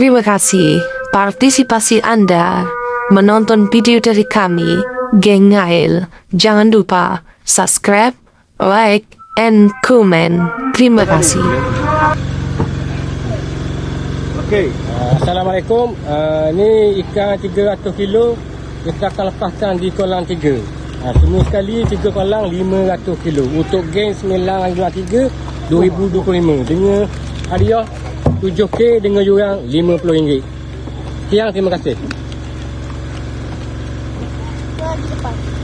Terima kasih partisipasi Anda menonton video dari kami, Geng Ngail. Jangan lupa subscribe, like, and comment. Terima kasih. Okey. Uh, Assalamualaikum. Uh, ni ikan 300 kilo kita akan lepaskan di kolam 3. Uh, semua sekali 3 kolam 500 kilo. Untuk geng 923 2025 dengan hadiah 7K dengan jurang RM50. Sekian terima kasih. Main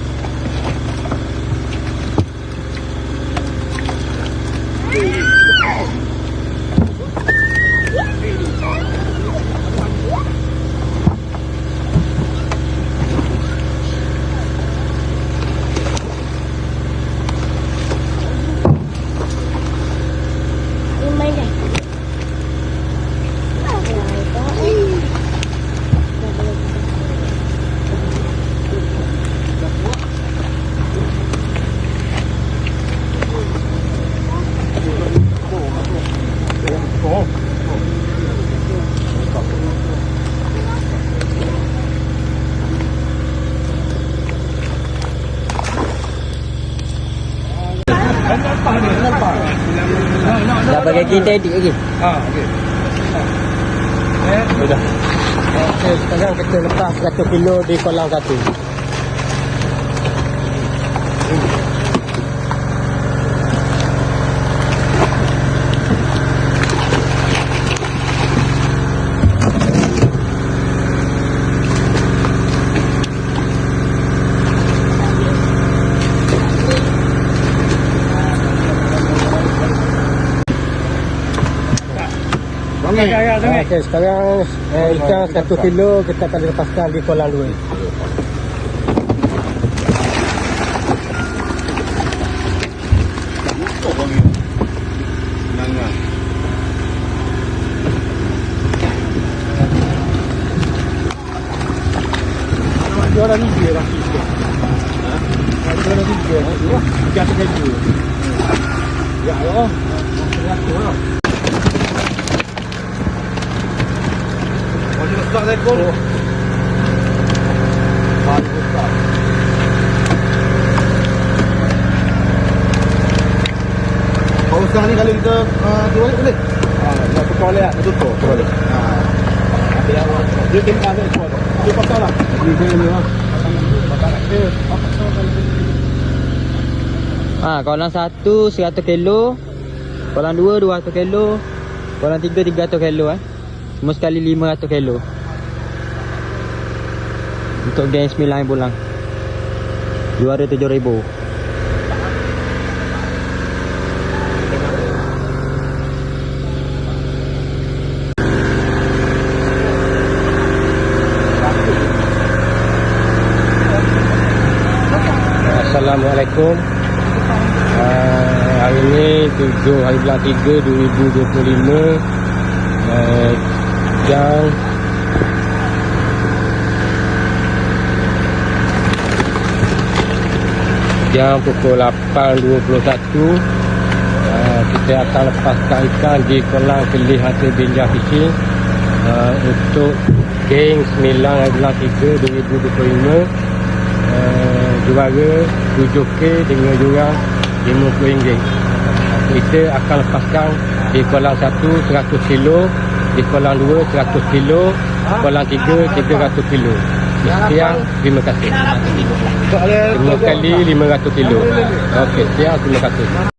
Dah pakai kita edit lagi. Ha, okey. Eh, sudah. Okey, sekarang kita lepas 100 kilo di kolam satu. Okey, okay, sekarang eh, ikan 1 kilo kita akan lepaskan di kolam 2. Jualan ni dia lah kita. Ha? Jualan ni dia. Ikan tu kayu. Ya Allah. Ya Besar saya besar. Kalau sekarang ni kalau kita uh, tu balik boleh? Ah, nak tukar boleh tak? Nak tutup. Boleh. Ha. Dia dia semua tu. Dia pasal lah. Dia kena ni lah. Ha, kolam 1 100 kilo. Kolam 2 200 kilo. Kolam 3 300 kilo eh. Semua sekali 500 kilo. Untuk geng 9 yang pulang. Juara 7000. Assalamualaikum. Uh, hari ini 7 hari bulan 3 2025. Uh, jam jam pukul 8.21 uh, kita akan lepaskan ikan di kolam kelih hasil binja fishing uh, untuk geng 9 hari bulan 3 2025 uh, juara 7K dengan jurang RM50 kita akan lepaskan di kolam 1 100 kilo di kolam 2 100 kilo kolam 3 300 kilo terima kasih Tak boleh Lima kali 500 kilo. Okey, terima kasih